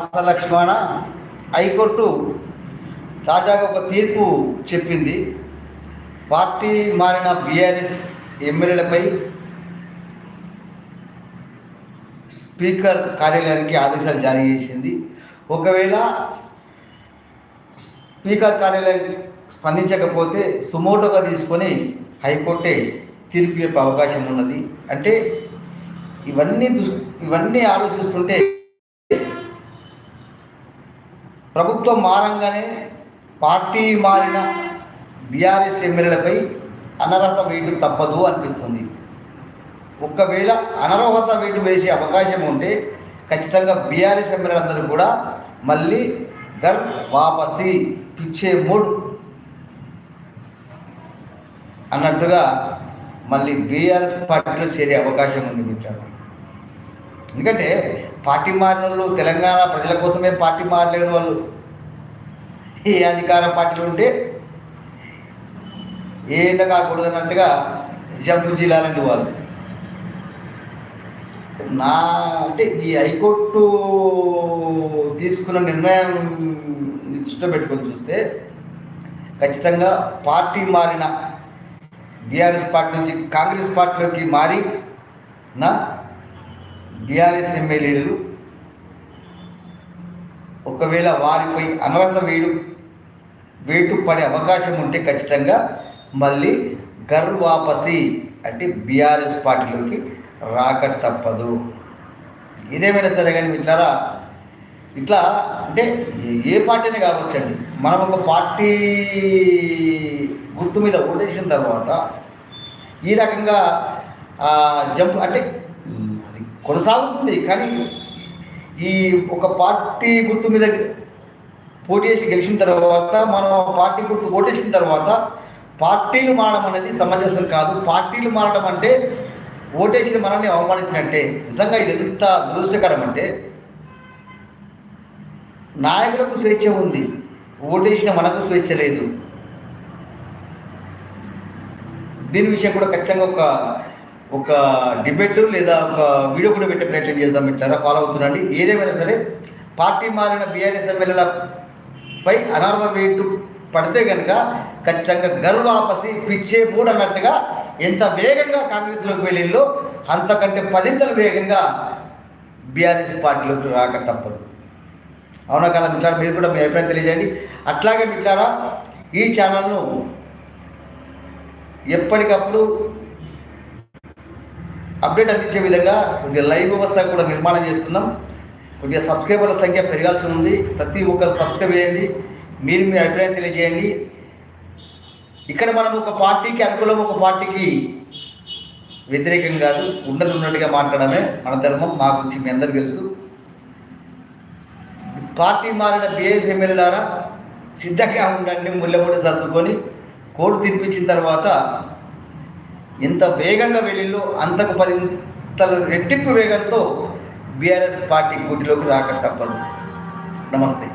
లక్ష్మణ high court తాజాగా ఒక తీర్పు చెప్పింది. పార్టీ మారిన బీఆర్ఎస్ ఎమ్మెల్యేలపై స్పీకర్ కార్యాలయానికి ఆదేశాలు జారీ చేసింది. ఒకవేళ స్పీకర్ కార్యాలయం స్పందించకపోతే సుమోటోగా తీసుకొని హైకోర్టే తీర్పు చెప్పే అవకాశం ఉన్నది. అంటే ఇవన్నీ ఇవన్నీ ఆలోచిస్తుంటే ప్రభుత్వం మారంగానే పార్టీ మారిన బీఆర్ఎస్ ఎమ్మెల్యేలపై అనర్హత వేటు తప్పదు అనిపిస్తుంది. ఒకవేళ అనర్హత వేటు వేసే అవకాశం ఉంటే ఖచ్చితంగా బీఆర్ఎస్ ఎమ్మెల్యేలందరూ కూడా మళ్ళీ గర్ వాపసి పిచ్చే మూడ్ అన్నట్టుగా మళ్ళీ బీఆర్ఎస్ పార్టీలో చేరే అవకాశం ఉంది మిత్రులు ఎందుకంటే పార్టీ మారిన వాళ్ళు తెలంగాణ ప్రజల కోసమే పార్టీ మారలేని వాళ్ళు ఏ అధికార పార్టీలు ఉంటే ఏ ఎండ కాకూడదు జంపు జిల్లాలంటి వాళ్ళు. నా అంటే ఈ హైకోర్టు తీసుకున్న నిర్ణయం దృష్టిలో పెట్టుకొని చూస్తే ఖచ్చితంగా పార్టీ మారిన బీఆర్ఎస్ పార్టీ నుంచి కాంగ్రెస్ పార్టీలోకి మారి నా బీఆర్ఎస్ ఎమ్మెల్యేలు ఒకవేళ వారిపై అనర్హత వేడు వేటు పడే అవకాశం ఉంటే ఖచ్చితంగా మళ్ళీ గర్ వాపసి అంటే బీఆర్ఎస్ పార్టీలోకి రాక తప్పదు. ఇదేమైనా సరే కానీ ఇట్లారా ఇట్లా అంటే ఏ పార్టీనే కావచ్చండి. మనం ఒక పార్టీ గుర్తు మీద ఓటేసిన తర్వాత ఈ రకంగా జంప్ అంటే కొనసాగుతుంది కానీ ఈ ఒక పార్టీ గుర్తు మీద పోటీ చేసి గెలిచిన తర్వాత మనం పార్టీ గుర్తు ఓటేసిన తర్వాత పార్టీలు మారడం అనేది సమంజసం కాదు. పార్టీలు మారడం అంటే ఓటేసిన మనల్ని అవమానించినట్టే. నిజంగా ఇది ఎంత దురదృష్టకరం అంటే నాయకులకు స్వేచ్ఛ ఉంది ఓటేసిన మనకు స్వేచ్ఛ లేదు. దీని విషయం కూడా ఖచ్చితంగా ఒక ఒక డిబేట్ లేదా ఒక వీడియో కూడా పెట్టే ప్రయత్నం చేద్దాం. ఇట్లా ఫాలో అవుతున్నాండి ఏదేమైనా సరే పార్టీ మారిన బీఆర్ఎస్ ఎమ్మెల్యేలపై అనర్హ వేటు పడితే కనుక ఖచ్చితంగా గర్వాపసి పిచ్చే మూడు అన్నట్టుగా ఎంత వేగంగా కాంగ్రెస్లోకి వెళ్ళిందో అంతకంటే పదింతలు వేగంగా బీఆర్ఎస్ పార్టీలోకి రాక తప్పదు. అవునా కదా మిత్రారా మీరు కూడా మీ అభిప్రాయం తెలియజేయండి. అట్లాగే మిత్రారా ఈ ఛానల్ను ఎప్పటికప్పుడు అప్డేట్ అందించే విధంగా కొద్దిగా లైవ్ వ్యవస్థ కూడా నిర్మాణం చేస్తున్నాం. కొద్దిగా సబ్స్క్రైబర్ల సంఖ్య పెరగాల్సి ఉంది. ప్రతి ఒక్కరు సబ్స్క్రైబ్ చేయండి. మీరు మీ అభిప్రాయం తెలియజేయండి. ఇక్కడ మనం ఒక పార్టీకి అనుకూలం ఒక పార్టీకి వ్యతిరేకం కాదు ఉన్నది ఉన్నట్టుగా మాట్లాడమే. మన ధర్మం మా గురించి మీ అందరికీ తెలుసు. పార్టీ మారిన బిఎస్ ఎమ్మెల్యేలారా సిద్ధంగా ఉండండి ముళ్ళపొడి సర్దుకొని కోర్టు తినిపించిన తర్వాత ఎంత వేగంగా వెళ్ళిందో అంతకు పదింతల రెట్టింపు వేగంతో బీఆర్ఎస్ పార్టీ కూటిలోకి రాక తప్పదు. నమస్తే.